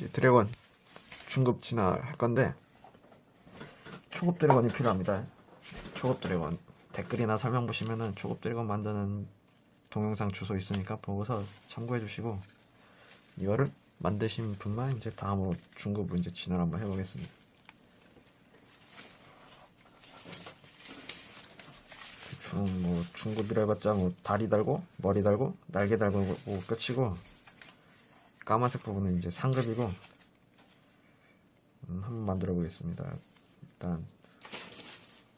이제 드래곤 중급 진화할 건데 초급 드래곤이 필요합니다. 초급 드래곤 댓글이나 설명 보시면은 초급 드래곤 만드는 동영상 주소 있으니까 보고서 참고해 주시고 이거를 만드신 분만 이제 다음으로 중급으로 이제 진화를 한번 해보겠습니다. 중, 뭐 중급이라 해봤자 뭐 다리 달고 머리 달고 날개 달고 뭐 끝이고 까만색 부분은 이제 상급이고 음, 한번 만들어 보겠습니다. 일단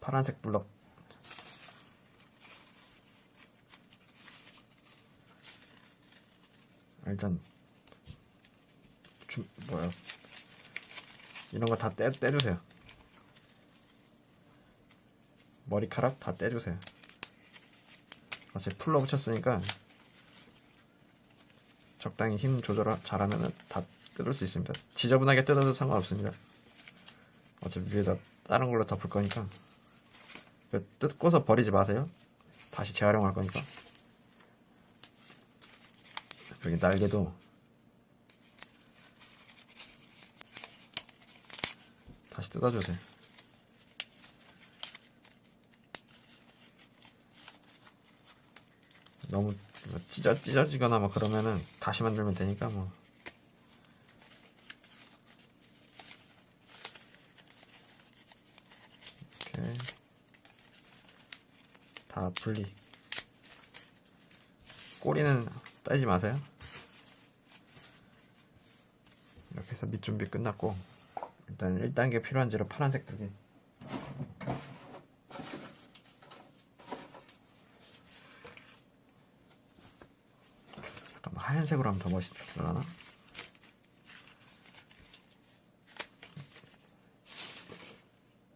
파란색 블럭 일단 주, 뭐야 이런 거 다 떼, 떼주세요. 머리카락 다 떼주세요. 어차피 풀로 붙였으니까 적당히 힘 조절 잘하면은 다 뜯을 수 있습니다. 지저분하게 뜯어도 상관없습니다. 어차피 위에다 다른 걸로 덮을 거니까 그 뜯고서 버리지 마세요. 다시 재활용할 거니까. 여기 날개도 다시 뜯어주세요. 너무 찢어 찢어지거나 뭐 그러면은 다시 만들면 되니까 뭐. 이렇게 다 분리. 꼬리는 떼지 마세요. 이렇게 해서 밑 준비 끝났고 일단 1단계 필요한 재료 파란색 두 개. 하얀색으로 하면 더 멋있을라나?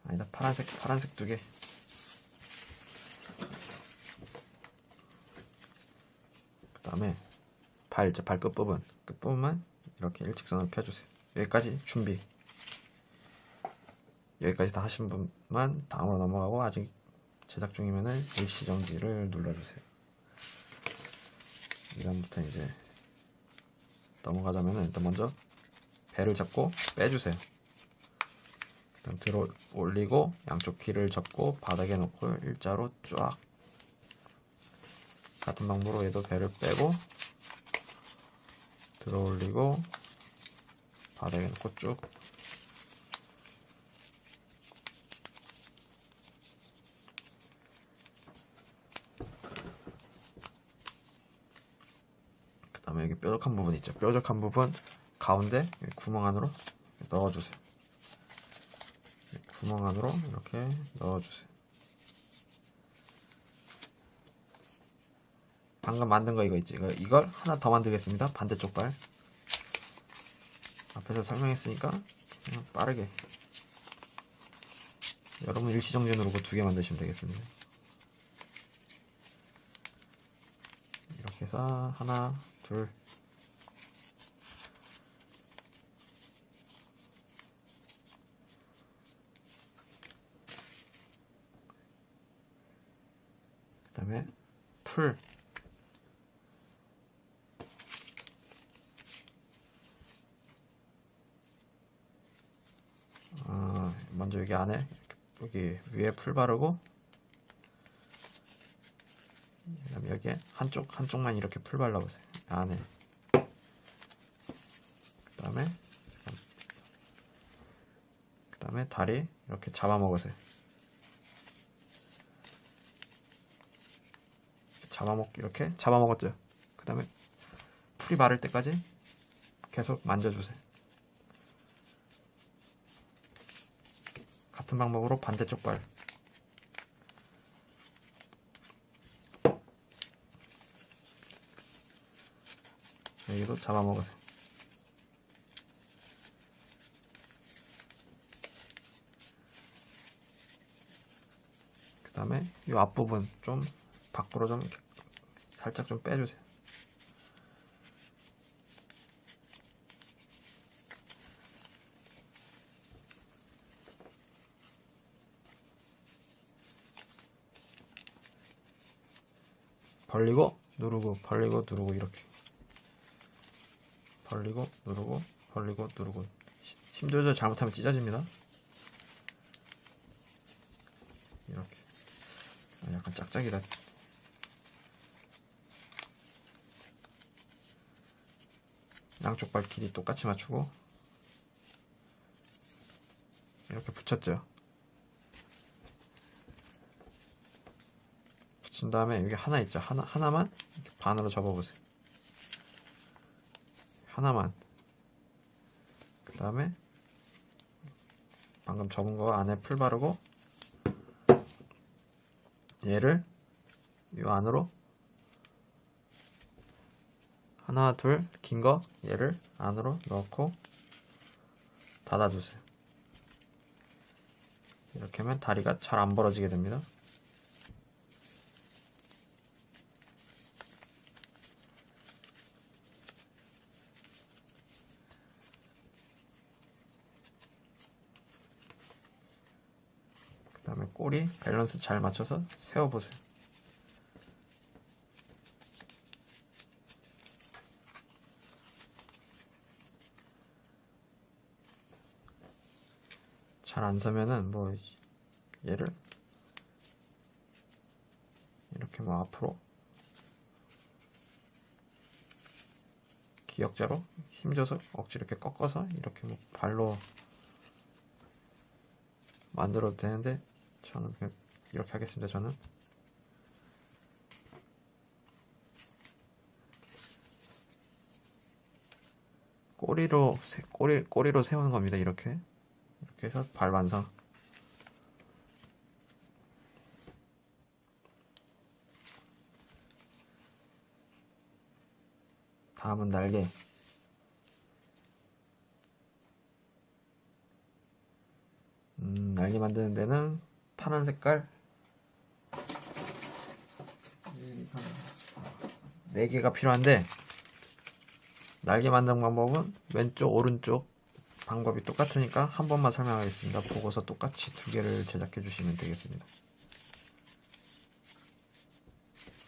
아니다 파란색 파란색 두 개. 그 다음에 발 이제 발끝 부분 끝 부분만 이렇게 일직선으로 펴주세요. 여기까지 준비. 여기까지 다 하신 분만 다음으로 넘어가고 아직 제작 중이면은 일시 정지를 눌러주세요. 이다음부터 이제 넘어가자면은 일단 먼저 배를 잡고 빼주세요. 일단 들어 올리고 양쪽 귀를 잡고 바닥에 놓고 일자로 쫙 같은 방법으로 얘도 배를 빼고 들어 올리고 바닥에 놓고 쭉 그 다음에 여기 뾰족한 부분 있죠. 뾰족한 부분 가운데 구멍 안으로 넣어주세요. 구멍 안으로 이렇게 넣어주세요. 방금 만든 거 이거 있지? 이걸 하나 더 만들겠습니다. 반대쪽 발. 앞에서 설명했으니까 그냥 빠르게. 여러분 일시정지으로 그두개 만드시면 되겠습니다. 이렇게 해서 하나 둘 다음에 풀. 어, 먼저 여기 안에 여기 위에 풀 바르고 그다음에 여기에 한쪽 한쪽만 이렇게 풀 발라보세요. 안에. 그다음에 그다음에 다리 이렇게 잡아먹으세요 잡아먹 이렇게 잡아먹었죠. 그 다음에 풀이 마를 때까지 계속 만져주세요. 같은 방법으로 반대쪽 발. 여기도 잡아먹으세요. 그 다음에 이 앞부분 좀 밖으로 좀 살짝 좀 빼주세요 벌리고 누르고 벌리고 누르고 이렇게 벌리고 누르고 벌리고 누르고 시- 힘 조절 잘못하면 찢어집니다. 이렇게 아, 약간 짝짝이다. 양쪽 발 길이 똑같이 맞추고 이렇게 붙였죠. 붙인 다음에 여기 하나 있죠. 하나 하나만 반으로 접어보세요. 하나만. 그 다음에 방금 접은 거 안에 풀 바르고 얘를 이 안으로 하나 둘 긴 거 얘를 안으로 넣고 닫아주세요. 이렇게 하면 다리가 잘 안 벌어지게 됩니다. 그 다음에 꼬리 밸런스 잘 맞춰서 세워보세요. 잘 안 서면은 뭐 얘를 이렇게 뭐 앞으로 기역자로 힘줘서 억지로 이렇게 꺾어서 이렇게 뭐 발로 만들어도 되는데 저는 그냥 이렇게 하겠습니다. 저는 꼬리로 세, 꼬리 꼬리로 세우는 겁니다. 이렇게 해서 발 완성. 다음은 날개. 음, 날개 만드는 데는 파란 색깔 4개가 필요한데 날개 만드는 방법은 왼쪽 오른쪽 방법이 똑같으니까 한 번만 설명하겠습니다. 보고서 똑같이 두 개를 제작해 주시면 되겠습니다.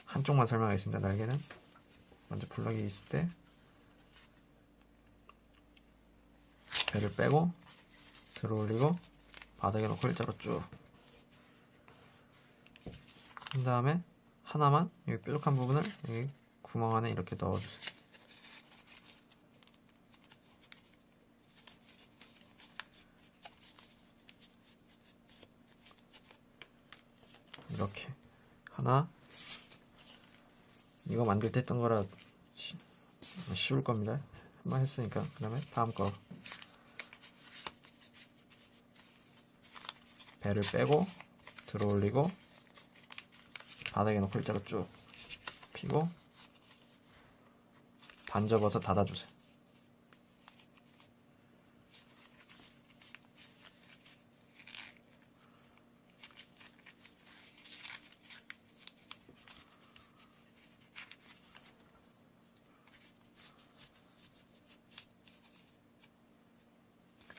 한쪽만 설명하겠습니다. 날개는 먼저 블럭이 있을 때 배를 빼고 들어 올리고 바닥에 놓고 일자로 쭉. 그 다음에 하나만 여기 뾰족한 부분을 여기 구멍 안에 이렇게 넣어주세요. 이렇게 하나 이거 만들 때 했던 거라 쉬, 쉬울 겁니다. 한번 했으니까 그 다음에 다음 거 배를 빼고 들어 올리고 바닥에 놓고 일자로 쭉 피고 반 접어서 닫아주세요.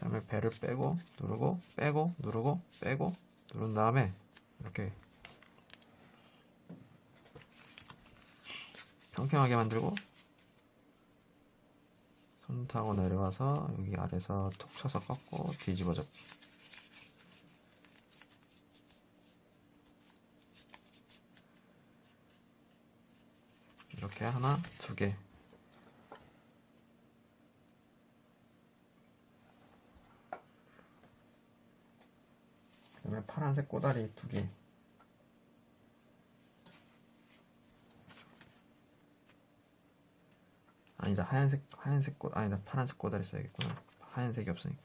다음에 배를 빼고 누르고 빼고 누르고 빼고 누른 다음에 이렇게 평평하게 만들고 손 타고 내려와서 여기 아래서 툭 쳐서 꺾고 뒤집어 접기. 이렇게 하나 두개 그다음에 파란색 꼬다리 두 개. 아니다 하얀색 하얀색 꽃 아니다 파란색 꼬다리 써야겠구나. 하얀색이 없으니까.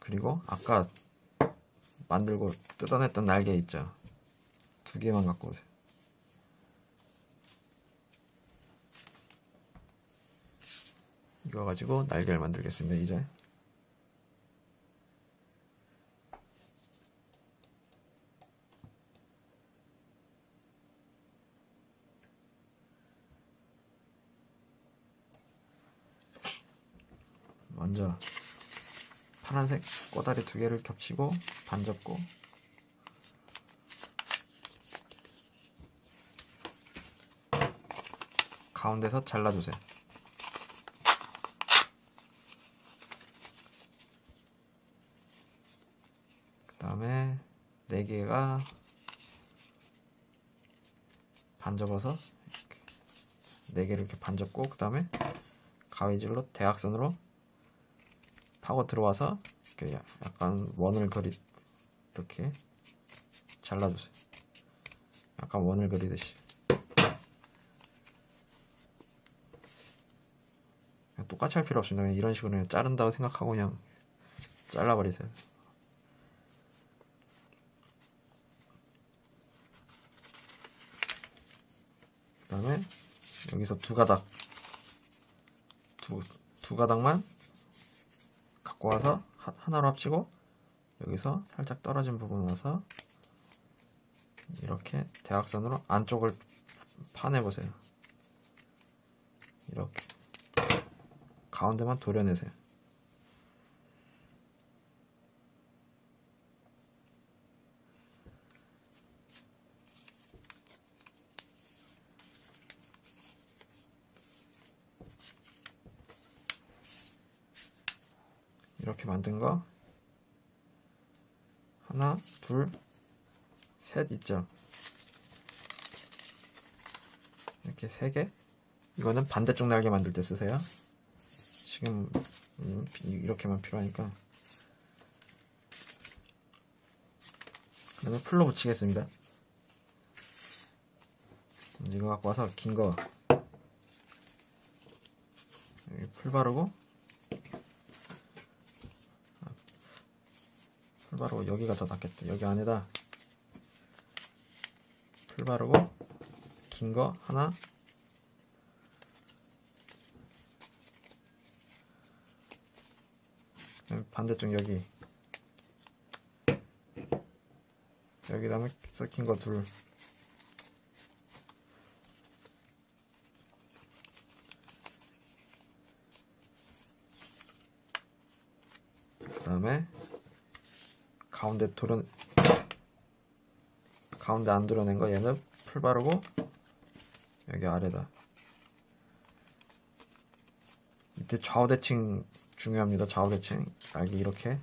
그리고 아까 만들고 뜯어냈던 날개 있죠? 두 개만 갖고 오세요 이거 가지고 날개를 만들겠습니다. 이제 먼저 파란색 꼬다리 두 개를 겹치고 반 접고 가운데서 잘라주세요. 네 개가 반 접어서 네 개를 이렇게 반 접고 그 다음에 가위질로 대각선으로 파고 들어와서 이렇게 야- 약간 원을 그리 이렇게 잘라주세요. 약간 원을 그리듯이. 똑같이 할 필요 없습니다. 이런 식으로 자른다고 생각하고 그냥 잘라버리세요. 그 다음에 여기서 두 가닥 두, 두 가닥만 갖고 와서 하, 하나로 합치고 여기서 살짝 떨어진 부분 와서 이렇게 대각선으로 안쪽을 파내 보세요. 이렇게 가운데만 도려내세요. 거 하나, 둘, 셋 있죠. 이렇게 세 개. 이거는 반대쪽 날개 만들 때 쓰세요. 지금 음, 이렇게만 필요하니까. 그다음에 풀로 붙이겠습니다. 이거 갖고 와서 긴 거. 풀 바르고 풀 바르고 여기가 더 낫겠다. 여기 안에다 풀 바르고 긴 거 하나. 반대쪽 여기. 여기 다음에 긴거둘 그다음에 가운데 도려 가운데 안 드러낸 거 얘는 풀 바르고 여기 아래다. 밑에 좌우 대칭 중요합니다. 좌우 대칭. 날개 이렇게.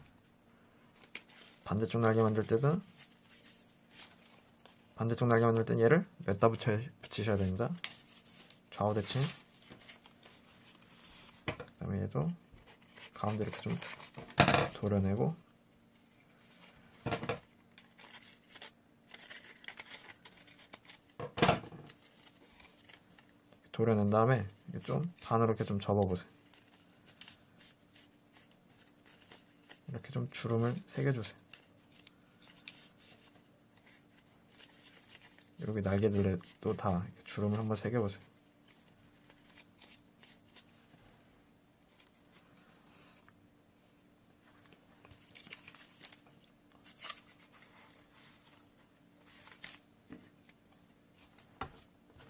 반대쪽 날개 만들 때도 반대쪽 날개 만들 땐 얘를 몇다 붙여 붙이셔야 됩니다. 좌우 대칭. 그 다음에 얘도 가운데 이렇게 좀 도려내고 도려낸 다음에 좀 반으로 이렇게 좀 접어보세요. 이렇게 좀 주름을 새겨주세요. 여기 날개들에도 다 주름을 한번 새겨보세요.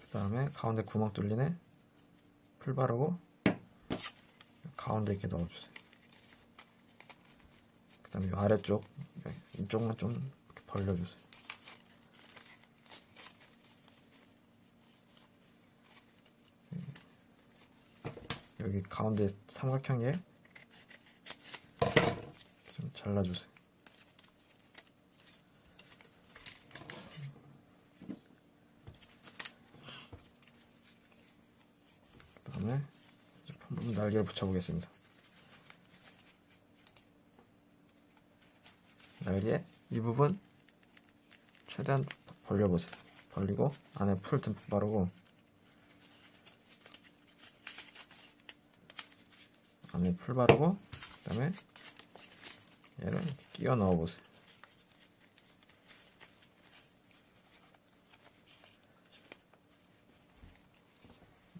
그 가운데 구멍 뚫리네. 풀 바르고 가운데 이렇게 넣어주세요. 그 다음에 아래쪽 이쪽만 좀 벌려주세요. 여기 가운데 삼각형에 좀 잘라주세요 그다음에 이제 한번 날개를 붙여보겠습니다. 날개 이 부분 최대한 벌려보세요. 벌리고 안에 풀 듬뿍 바르고 안에 풀 바르고 그다음에 얘를 끼워 넣어보세요.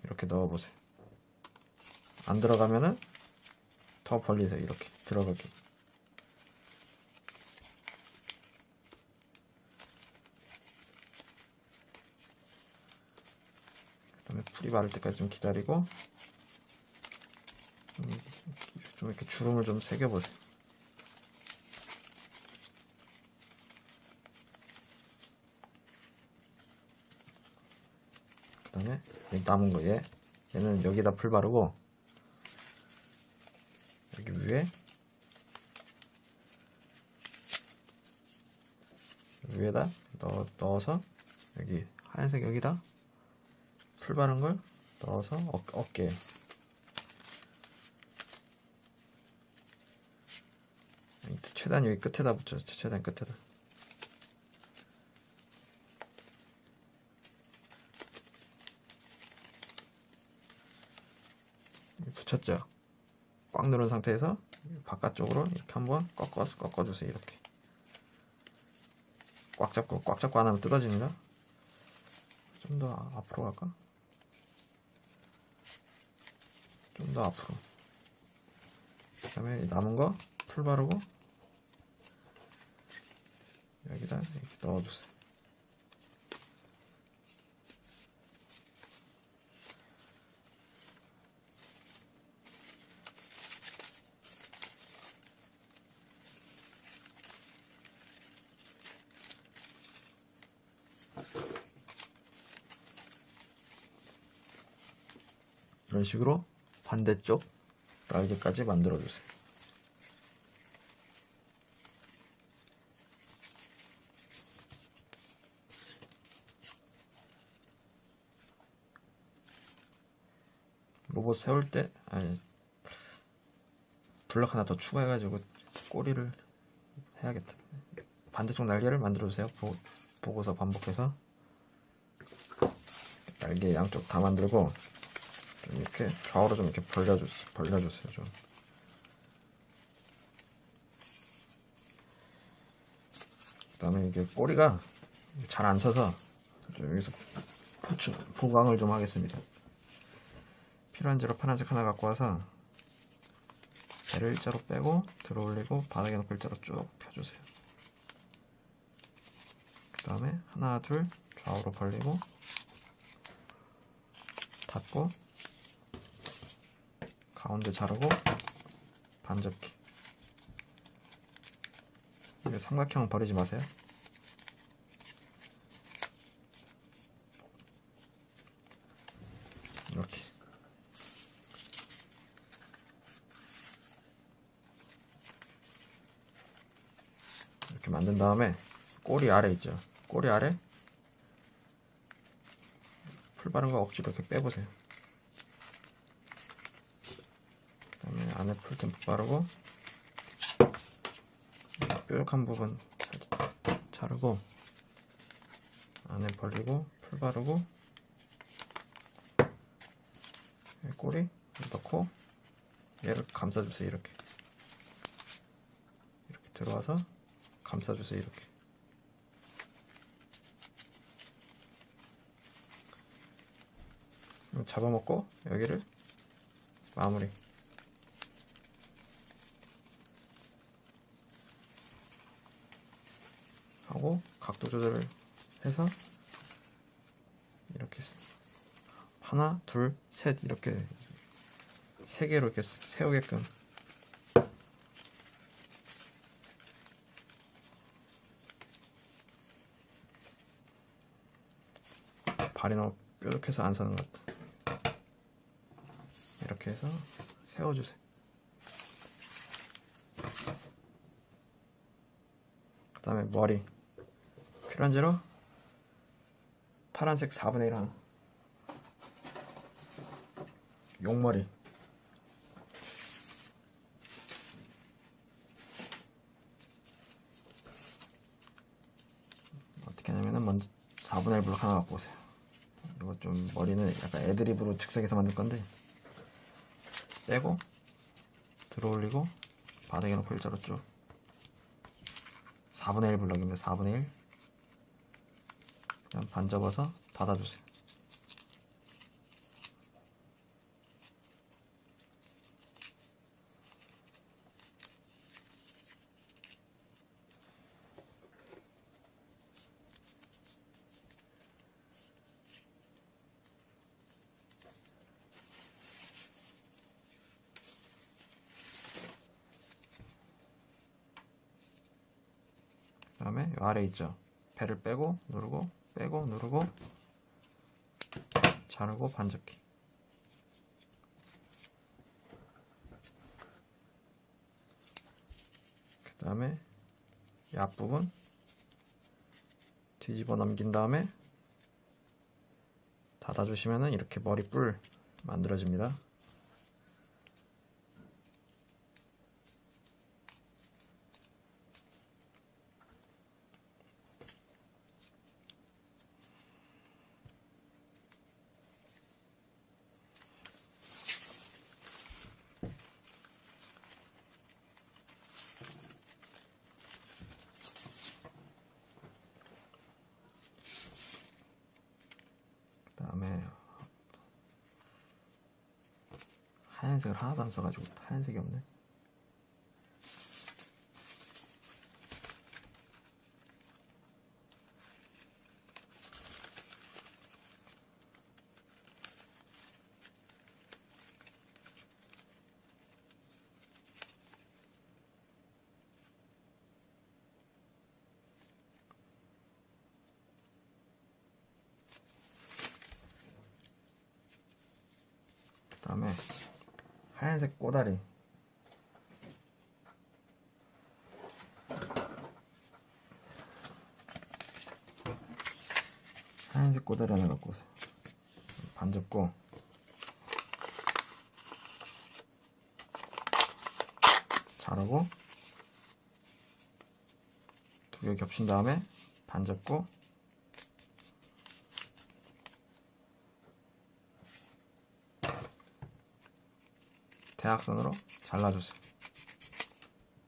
이렇게 넣어보세요. 안 들어가면은 더 벌리세요. 이렇게 들어가게. 그다음에 풀이 마를 때까지 좀 기다리고 좀, 좀 이렇게 주름을 좀 새겨보세요. 그다음에 남은 거 얘 얘는 여기다 풀 바르고 위에. 위에다 넣어, 넣어서 여기 하얀색 여기다 풀 바른 걸 넣어서 어, 어깨 최대한 여기 끝에다 붙여 최대한 끝에다 붙였죠 꽉 누른 상태에서 바깥쪽으로 이렇게 한번 꺾어 꺾어주세요 이렇게. 꽉 잡고 꽉 잡고 안 하면 뜯어집니다. 좀 더 앞으로 갈까? 좀 더 앞으로. 그 다음에 남은 거 풀 바르고 여기다 이렇게 넣어주세요 이런 식으로 반대쪽 날개까지 만들어 주세요. 로봇 세울 때 아니 블럭 하나 더 추가해가지고 꼬리를 해야겠다. 반대쪽 날개를 만들어 주세요. 보, 보고서 반복해서 날개 양쪽 다 만들고 좀 이렇게 좌우로 좀 이렇게 벌려주세요. 벌려주세요 좀. 그다음에 이게 꼬리가 잘 안 서서 좀 여기서 부추 부광을 좀 하겠습니다. 필요한 재료 파란색 하나 갖고 와서 배를 일자로 빼고 들어 올리고 바닥에 놓고 일자로 쭉 펴주세요. 그 다음에 하나 둘 좌우로 벌리고 닫고 가운데 자르고 반접기. 이게 삼각형 버리지 마세요. 이렇게. 이렇게 만든 다음에 꼬리 아래 있죠? 꼬리 아래? 풀 바른 거 억지로 이렇게 빼보세요 풀좀 바르고 뾰족한 부분 자르고 안에 벌리고 풀 바르고 꼬리 넣고 얘를 감싸주세요 이렇게. 이렇게 들어와서 감싸주세요 이렇게. 잡아먹고 여기를 마무리 하고 각도 조절을 해서 이렇게 하나, 둘, 셋 이렇게 세 개로 이렇게 세우게끔 발이 너무 뾰족해서 안 서는 것 같아. 이렇게 해서 세워주세요. 그 다음에 머리 재료 파란색 4분의 1 하나 용머리. 어떻게 하냐면은 먼저 4분의 1 블록 하나 갖고 오세요. 이거 좀 머리는 약간 애드립으로 즉석에서 만들 건데. 빼고 들어 올리고 바닥에 놓고 일자로 쭉. 4분의 1 블럭입니다. 4분의 1 반 접어서 닫아주세요. 그 다음에 요 아래 있죠. 배를 빼고 누르고 빼고 누르고 자르고 반죽기. 그 다음에 앞부분 뒤집어 넘긴 다음에 닫아주시면 이렇게 머리뿔 만들어집니다. 하나도 안 써가지고 하얀색이 없네. 그다음에 하얀색 꼬다리. 하얀색 꼬다리 하나 갖고 오세요. 반 접고. 자르고. 두 개 겹친 다음에 반 접고 대각선으로 잘라주세요.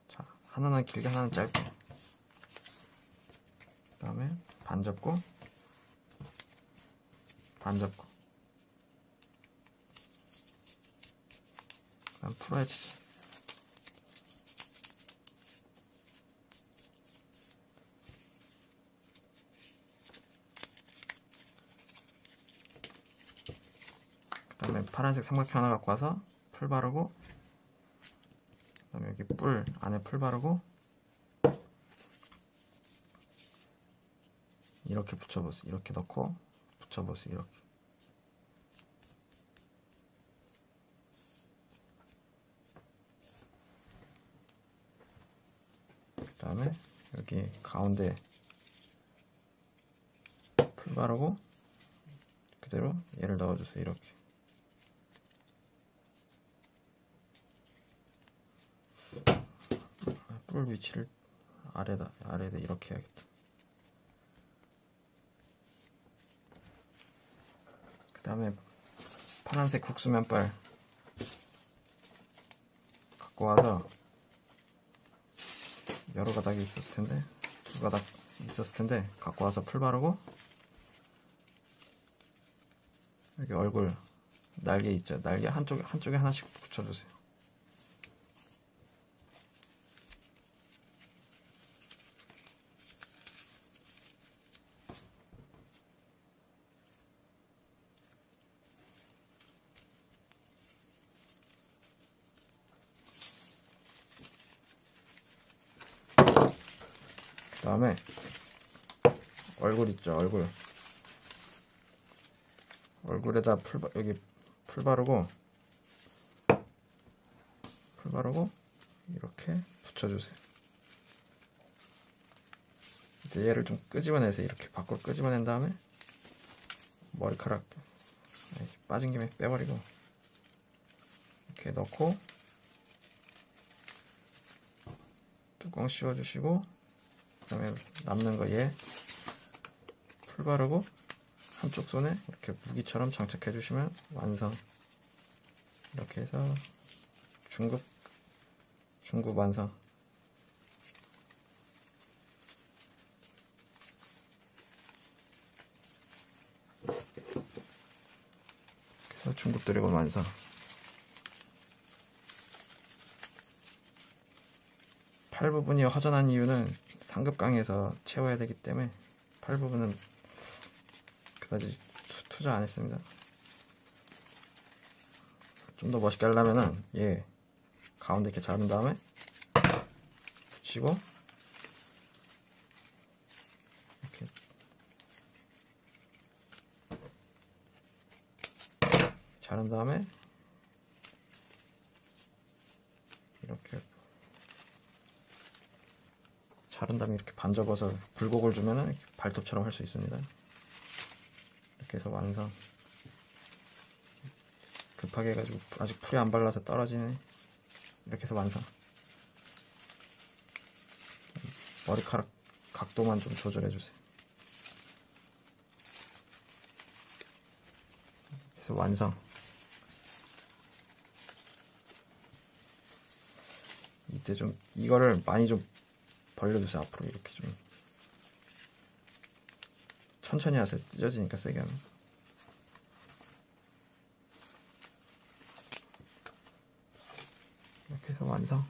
자, 하나는 길게 하나는 짧게. 그 다음에 반 접고 반 접고. 그다음 풀어야지. 그 다음에 파란색 삼각형 하나 갖고 와서 풀 바르고 그다음에 여기 뿔 안에 풀 바르고 이렇게 붙여보세요. 이렇게 넣고 붙여보세요. 이렇게. 그 다음에 여기 가운데 풀 바르고 그대로 얘를 넣어주세요. 이렇게. 뿔 위치를 아래다 아래다 이렇게 해야겠다. 그 다음에 파란색 국수 면발 갖고 와서 여러 가닥이 있었을 텐데 두 가닥 있었을 텐데 갖고 와서 풀 바르고 여기 얼굴 날개 있죠 날개 한쪽에 한쪽에 하나씩 붙여주세요. 다음에 얼굴 있죠 얼굴. 얼굴에다 풀 바- 여기 풀 바르고 풀 바르고 이렇게 붙여주세요. 이제 얘를 좀 끄집어내세요. 이렇게 밖으로 끄집어낸 다음에 머리카락 빠진 김에 빼버리고 이렇게 넣고 뚜껑 씌워주시고 그다음에 남는 거 얘 풀 바르고 한쪽 손에 이렇게 무기처럼 장착해 주시면 완성. 이렇게 해서 중급 중급 완성. 그래서 중급 드래곤 완성. 팔 부분이 허전한 이유는 상급강에서 채워야 되기 때문에 팔 부분은 그다지 투- 투자 안 했습니다. 좀 더 멋있게 하려면은 얘 가운데 이렇게 자른 다음에 붙이고 이렇게 자른 다음에 이렇게 자른 다음에 이렇게 반접어서 굴곡을 주면은 발톱처럼 할 수 있습니다. 이렇게 해서 완성. 급하게 해가지고 아직 풀이 안 발라서 떨어지네. 이렇게 해서 완성. 머리카락 각도만 좀 조절해 주세요. 그래서 완성. 이때 좀 이거를 많이 좀 벌려주세요 앞으로. 이렇게 좀. 천천히 하세요. 찢어지니까 세게 하면. 이렇게 해서 완성